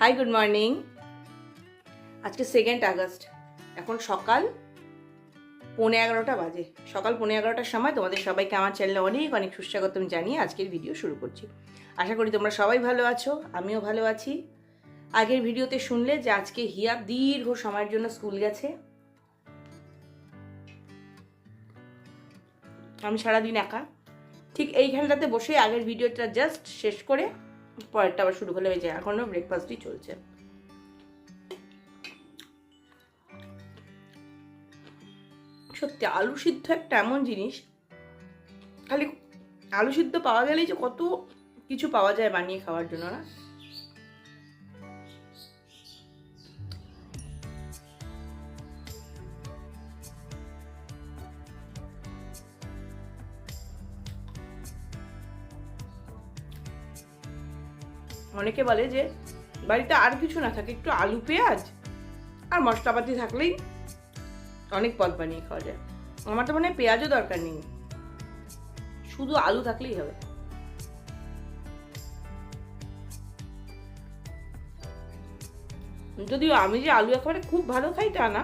High good morning আজকে second August. এখন সকাল পৌনে এগারোটা বাজে। সকাল পৌনে এগারোটার সময় তোমাদের সবাইকে আমার চ্যানেলে অনেক অনেক সুস্বাগতম জানিয়ে আজকের ভিডিও শুরু করছি। আশা করি তোমরা সবাই ভালো আছো, আমিও ভালো আছি। আগের ভিডিওতে শুনলে যে আজকে হিয়া দীর্ঘ সময়ের জন্য স্কুল গেছে। আমি সারাদিন একা। ঠিক এইখানটাতে বসে আগের ভিডিওটা জাস্ট শেষ করে পরেরটা আবার শুরু হলে যায় এখনও ব্রেকফাস্টই চলছে। সত্যি, আলু সিদ্ধ একটা এমন জিনিস, খালি আলু সিদ্ধ পাওয়া গেলেই যে কত কিছু পাওয়া যায় বানিয়ে খাওয়ার জন্য না? অনেকে বলে যে বাড়িতে আর কিছু না থাকে, একটু আলু, পেঁয়াজ আর মশলাপাতি থাকলেই অনেক পদ বানিয়ে খাওয়া যায়। আমার তো মনে হয় পেঁয়াজও দরকার নেই। শুধু আলু থাকলেই হবে। যদিও আমি যে আলু একেবারে খুব ভালো খাই তা না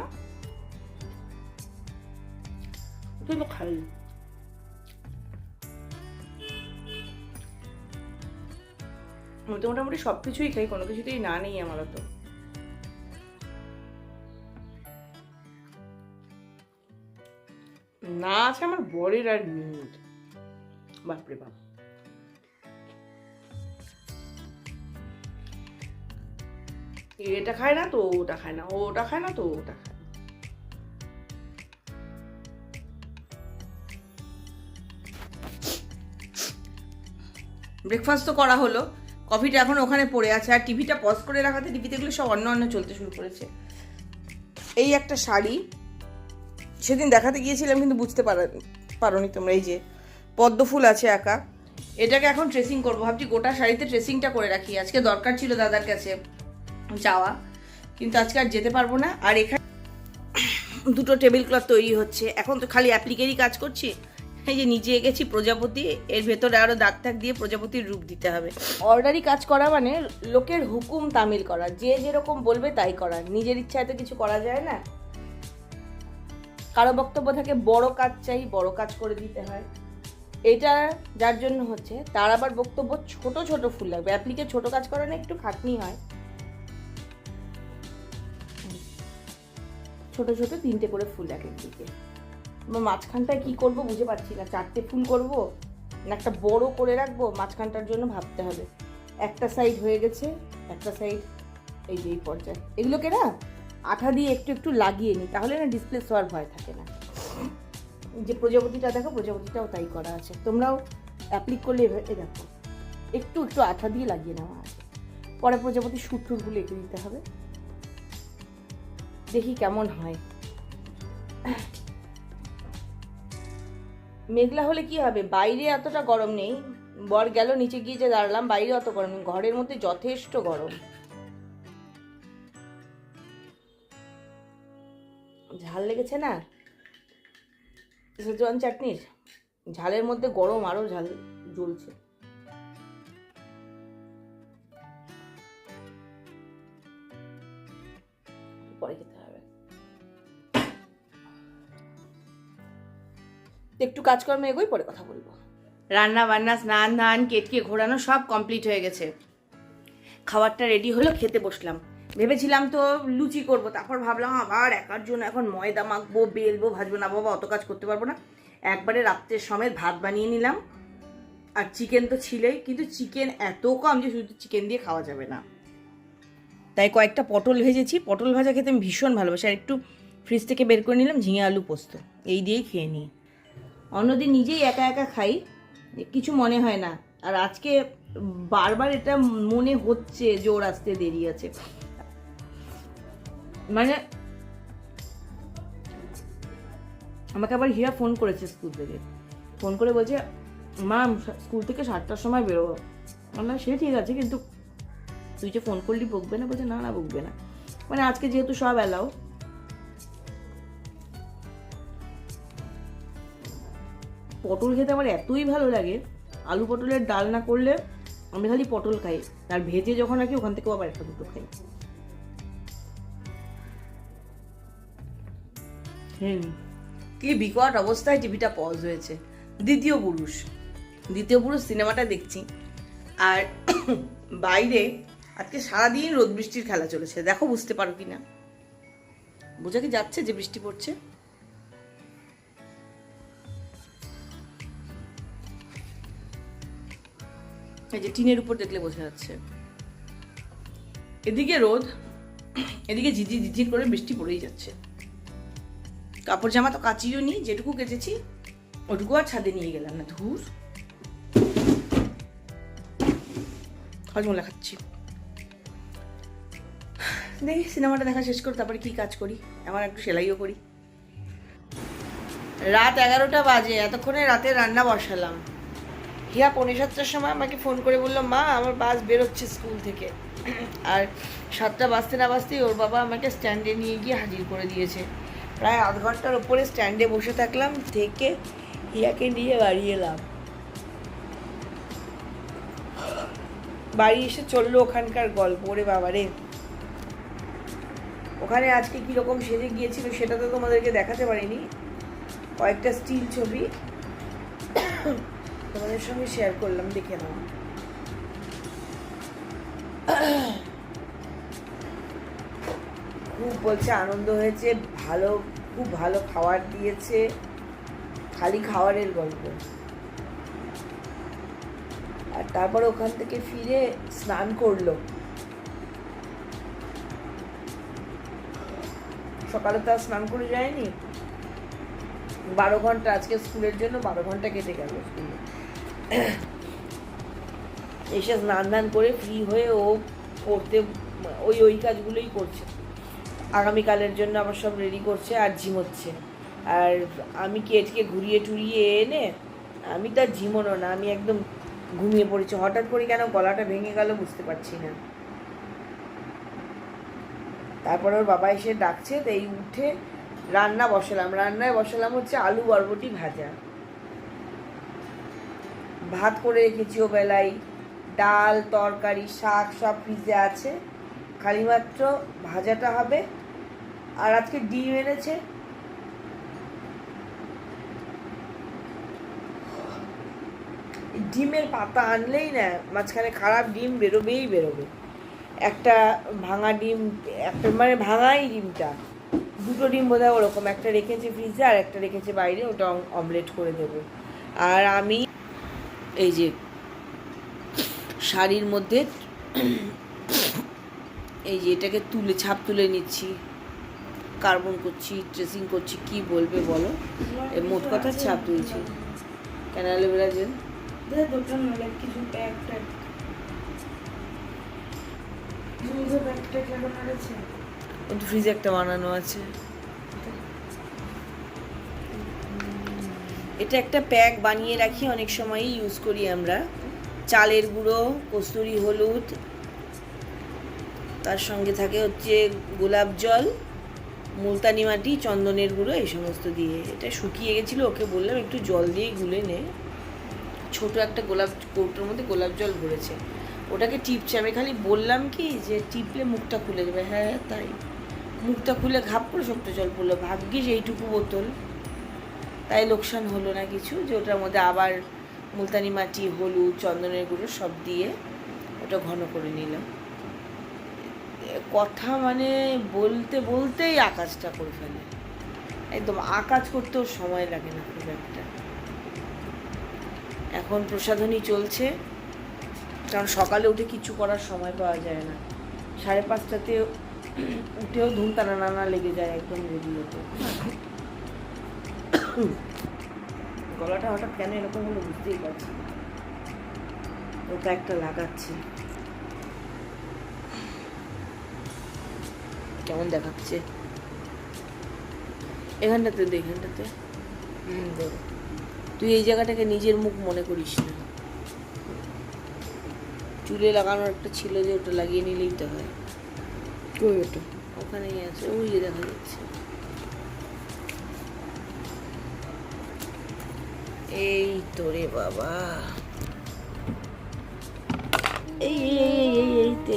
খাই। আমি তো মোটামুটি সব কিছুই খাই, কোনো কিছুতেই না নেই আমার তো না আছে আমার বরের আর মিট বাপরে বাপ। এটা খায় না তো, ওটা খায় না, ওটা খায় না তো, ওটা খায় ব্রেকফাস্ট তো করা হলো। কফিটা এখন ওখানে পড়ে আছে, আর টিভিটা পজ করে রাখাতে টিভিতে এগুলো সব অন্য অন্য চলতে শুরু করেছে। এই একটা শাড়ি, সেদিন দেখাতে গিয়েছিলাম কিন্তু বুঝতে পারো, পারোনি তোমরা, এই যে পদ্ম ফুল আছে একা, এটাকে এখন ট্রেসিং করব। ভাবছি গোটা শাড়িতে ট্রেসিংটা করে রাখি। আজকে দরকার ছিল দাদার কাছে যাওয়া, কিন্তু আজকে আর যেতে পারব না। আর এখানে দুটো টেবিল ক্লথ তৈরি হচ্ছে। এখন তো খালি অ্যাপ্লিকেরই কাজ করছি। এই যে নিচে এঁকেছি প্রজাপতি, এর ভেতরে আরও দাগ টাগ দিয়ে প্রজাপতির রূপ দিতে হবে। অর্ডারি কাজ করা মানে লোকের হুকুম তামিল করা। যে যেরকম বলবে তাই করা। নিজের ইচ্ছায় তো কিছু করা যায় না। কারও বক্তব্য থাকে, বড় কাজ চাই, বড় কাজ করে দিতে হয়। এটা যার জন্য হচ্ছে, তার আবার বক্তব্য ছোট ছোট ফুল লাগবে। অ্যাপ্লিকে ছোট কাজ করা না, একটু খাটনি হয়। ছোট ছোট তিনটে করে ফুল এক দিকে। মাঝখানটায় কি করব বুঝে পাচ্ছি না। চারটে ফুল করব না একটা বড় করে রাখব, মাঝখানটার জন্য ভাবতে হবে। একটা সাইড হয়ে গেছে, একটা সাইড এই যে এই পর্যায়ে। এগুলোকে না, আঠা দিয়ে একটু একটু লাগিয়ে নিই, তাহলে না ডিসপ্লে হওয়ার ভয় থাকে না। যে প্রজাপতিটা দেখো, প্রজাপতিটাও তাই করা আছে। তোমরাও অ্যাপ্লিক করলে এ দেখো, একটু একটু আঠা দিয়ে লাগিয়ে নেওয়া আছে। পরে প্রজাপতি সুটুরগুলো এঁকে দিতে হবে। দেখি কেমন হয়। মেঘলা হলে কি হবে? বাইরে এতটা গরম নেই। বর গেল, নিচে গিয়ে যে দাঁড়ালাম, বাইরে অত গরম নেই। ঘরের মধ্যে যথেষ্ট গরম। ঝাল লেগেছে না? সেজওয়ান চাটনির? ঝালের মধ্যে গরম আরও ঝাল জ্বলছে। কাজকর্ম এগোই, পরে কথা বলব। রান্না বান্না, স্নান ধান, কেটকে ঘোরানো সব কমপ্লিট হয়ে গেছে। খাবারটা রেডি হলো, খেতে বসলাম। ভেবেছিলাম তো লুচি করব, তারপর ভাবলাম আবার একার জন্য এখন ময়দা মাখবো, বেলবো, ভাজবো না বাবা অত কাজ করতে পারব না। একবারে রাত্রের সময় ভাত বানিয়ে নিলাম। আর চিকেন তো ছিলই, কিন্তু চিকেন এত কম যে শুধু চিকেন দিয়ে খাওয়া যাবে না। তাই কয়েকটা পটল ভেজেছি। পটল ভাজা খেতে আমি ভীষণ ভালোবাসি। আর একটু ফ্রিজ থেকে বের করে নিলাম ঝিঙে আলু পোস্ত। এই দিয়েই খেয়ে নিই। অন্যদিন নিজেই একা একা খাই। কিছু মনে হয় না। আর আজকে বারবার এটা মনে হচ্ছে যে ওর আসতে দেরি আছে। মানে আমাকে আবার হীরা ফোন করেছে স্কুল থেকে। ফোন করে বলছে, মা, স্কুল থেকে সাতটার সময় বেরোবো। বললাম, সে ঠিক আছে, কিন্তু তুই যে ফোন করলি বকবে না? বলছে, না না, বকবে না। মানে আজকে যেহেতু সব অ্যালাউ পটল খেতে আমার এতই ভালো লাগে, আলু পটলের ডাল না করলে আমি খালি পটল খাই, আর ভেজে যখন রাখি ওখান থেকেও আবার একটা দুটো খাই। হুম। কি বিকট অবস্থায় টিভিটা পজ হয়েছে। দ্বিতীয় পুরুষ। দ্বিতীয় পুরুষ সিনেমাটা দেখছি। আর বাইরে আজকে সারাদিন রোদ বৃষ্টির খেলা চলেছে, দেখো বুঝতে পারো কি না বোঝা কি যাচ্ছে যে বৃষ্টি পড়ছে? এই যে টিনের উপর দেখলে বোঝা যাচ্ছে। এদিকে রোদ, এদিকে ঝিঝি ঝিঝির করে বৃষ্টি পড়েই যাচ্ছে। কাপড় জামা তো কাচিও নি যেটুকু কেচেছি, ওটুকু আর ছাদে নিয়ে গেলাম না, ধুর। হজমলা খাচ্ছি। দেখি সিনেমাটা দেখা শেষ করে তারপরে কি কাজ করি আমার একটু সেলাইও করি। রাত এগারোটা বাজে, এতক্ষণে রাতে রান্না বসালাম। হিয়া পৌনে সাতটার সময় আমাকে ফোন করে বলল, মা, আমার বাস বেরোচ্ছে স্কুল থেকে। আর সাতটা বাজতে না বাজতেই ওর বাবা আমাকে স্ট্যান্ডে নিয়ে গিয়ে হাজির করে দিয়েছে। প্রায় আধ ঘণ্টার ওপরে স্ট্যান্ডে বসে থাকলাম, থেকে হিয়াকে নিয়ে বাড়ি এলাম। বাড়ি এসে চলল ওখানকার গল্প। ওরে বাবারে ওখানে আজকে কীরকম সেজে গিয়েছিল সেটা তো তোমাদেরকে দেখাতে পারিনি। কয়েকটা স্টিল ছবি। তোমাদের সঙ্গে শেয়ার করলাম, দেখে নাও। খুব বলছে, আনন্দ হয়েছে, ভালো, খুব ভালো খাবার দিয়েছে। খালি খাবারের গল্প। আর তারপর ওখান থেকে ফিরে স্নান করল। সকালে তো স্নান করে যায়নি। বারো ঘণ্টা, আজকে স্কুলের জন্য বারো ঘণ্টা কেটে গেল স্কুলে। এসে স্নান ধান করে ফ্রি হয়ে ও করতে, ওই ওই কাজগুলোই করছে। আগামীকালের জন্য আবার সব রেডি করছে, আর ঝিমোচ্ছে আর আমি কেটকে ঘুরিয়ে টুরিয়ে এনে, আমি তার ঝিমোনো না, আমি একদম ঘুমিয়ে পড়েছি। হঠাৎ করে কেন গলাটা ভেঙে গেল বুঝতে পারছি না। তারপরে ওর বাবা এসে ডাকছে, তো এই উঠে রান্না বসালাম। রান্নায় বসালাম হচ্ছে আলু বরবটি ভাজা। ভাত করে রেখেছি ও বেলায়। ডাল, তরকারি, শাক, সব ফ্রিজে আছে। খালি মাত্র ভাজাটা হবে। আর আজকে ডিম এনেছে। ডিমের পাতা আনলেই না, মাঝখানে খারাপ ডিম বেরোবেই বেরোবে। একটা ভাঙা ডিম, একটা মানে ভাঙাই ডিমটা। দুটো ডিম বোধ হয় ওরকম, একটা রেখেছে ফ্রিজে আর একটা রেখেছে বাইরে, ওটা অমলেট করে দেবো। আর আমি এই যে শাড়ির মধ্যে এই যে এটাকে তুলে ছাপ তুলে নিচ্ছি। কার্বন করছি ট্রেসিং করছি কি বলবে বলো? মোট কথা ছাপ তুলছি। কেন অ্যালোভেরা জেল ফ্রিজে একটা বানানো আছে। এটা একটা প্যাক বানিয়ে রাখি, অনেক সময়ই ইউজ করি আমরা। চালের গুঁড়ো, কস্তুরি হলুদ, তার সঙ্গে থাকে হচ্ছে গোলাপ জল, মুলতানি মাটি, চন্দনের গুঁড়ো, এই সমস্ত দিয়ে। এটা শুকিয়ে গেছিল, ওকে বললাম একটু জল দিয়ে গুলে নে। ছোট একটা গোলাপ কৌটোর মধ্যে গোলাপ জল ভরেছে। ওটাকে টিপছে। আমি খালি বললাম কি যে টিপলে মুখটা খুলে যাবে। হ্যাঁ তাই। মুখটা খুলে ঘাপ করে শক্ত জল পড়ল। ভাগ্যিস এইটুকু বোতল। তাই লোকসান হলো না কিছু, যে ওটার মধ্যে আবার মুলতানি মাটি, হলুদ, চন্দনের গুঁড়ো সব দিয়ে ওটা ঘন করে নিলাম। কথা মানে বলতে বলতেই আকাশটা করে ফেলে। একদম আকাজ করতেও সময় লাগে না খুব একটা। এখন প্রসাধনী চলছে, কারণ সকালে উঠে কিছু করার সময় পাওয়া যায় না। সাড়ে পাঁচটাতে উঠেও ধুম টানা নানা লেগে যায় একদম রেডি হতে গলাটা হঠাৎ কেন এরকম হলো বুঝতেই পারছি ওটা একটা লাগাচ্ছি। কেমন দেখাচ্ছে? এখানটাতে দে এখানটাতে। হুম তুই এই জায়গাটাকে নিজের মুখ মনে করিস না। চুলে লাগানোর একটা ছিল যে ওটা লাগিয়ে নিলেই তো হয়। কই ওটা। ওখানেই আছে ওই যে দেখা যাচ্ছে। এই তো রে বাবা। এই এই এই এই এই তে।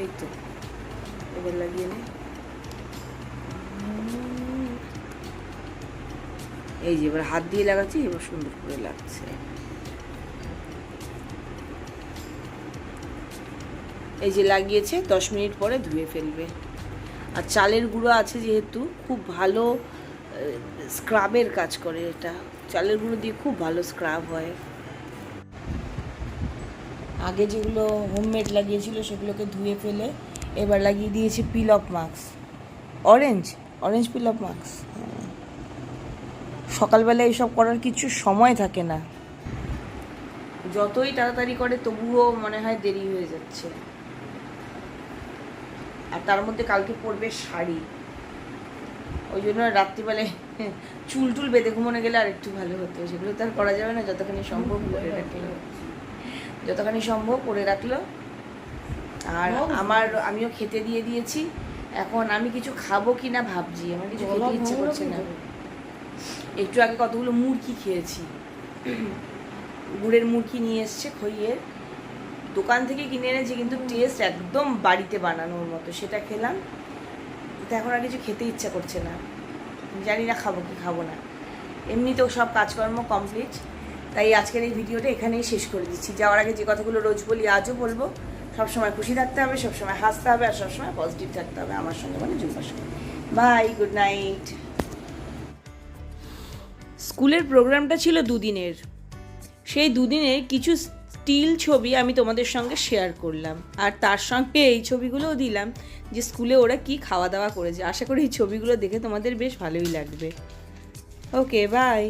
এই তো এবার লাগিয়ে নে এই যে এবার হাত দিয়ে লাগাচ্ছি, এবার সুন্দর করে লাগছে। এই যে লাগিয়েছে, দশ মিনিট পরে ধুয়ে ফেলবে। আর চালের গুঁড়ো আছে যেহেতু, খুব ভালো স্ক্রাবের কাজ করে এটা। চালের গুঁড়ো দিয়ে খুব ভালো স্ক্রাব হয়। আগে যেগুলো হোমমেড লাগিয়েছিল, সেগুলোকে ধুয়ে ফেলে, এবার লাগিয়ে দিয়েছি peel off mask orange orange peel off mask সকালবেলা এইসব করার কিছু সময় থাকে না। যতই তাড়াতাড়ি করে তবুও মনে হয় দেরি হয়ে যাচ্ছে। আর তার মধ্যে কালকে পরবে শাড়ি। ওই জন্য রাত্রিবেলায় চুল টুল বেঁধে ঘুমোনো গেলে আর একটু ভালো হতো। সেগুলো তো আর করা যাবে না যতখানি সম্ভব করে রাখল। যতখানি সম্ভব করে রাখল। আর আমার আমিও খেতে দিয়ে দিয়েছি। এখন আমি কিছু খাব কি না ভাবছি। আমার কিছু খেতে ইচ্ছে করছে না। একটু আগে কতগুলো মুরগি খেয়েছি। গুড়ের মুরগি নিয়ে এসছে খইয়ের। দোকান থেকে কিনে এনেছি, কিন্তু টেস্ট একদম বাড়িতে বানানোর মতো। সেটা খেলাম। তো এখন আর কিছু খেতে ইচ্ছা করছে না। জানি না খাব কি খাব না। এমনিতেও সব কাজকর্ম কমপ্লিট তাই আজকের এই ভিডিওটা এখানেই শেষ করে দিচ্ছি। যাওয়ার আগে যে কথাগুলো রোজ বলি, আজও বলব, সবসময় খুশি থাকতে হবে, সবসময় হাসতে হবে, আর সবসময় পজিটিভ থাকতে হবে আমার সঙ্গে মানে জুম্বার সঙ্গে। বাই গুড নাইট স্কুলের প্রোগ্রামটা ছিল দুদিনের। সেই দুদিনের কিছু স্টিল ছবি আমি তোমাদের সঙ্গে শেয়ার করলাম। আর তার সঙ্গে এই ছবিগুলোও দিলাম যে স্কুলে ওরা কি খাওয়া দাওয়া করেছে। আশা করি এই ছবিগুলো দেখে তোমাদের বেশ ভালোই লাগবে। Okay bye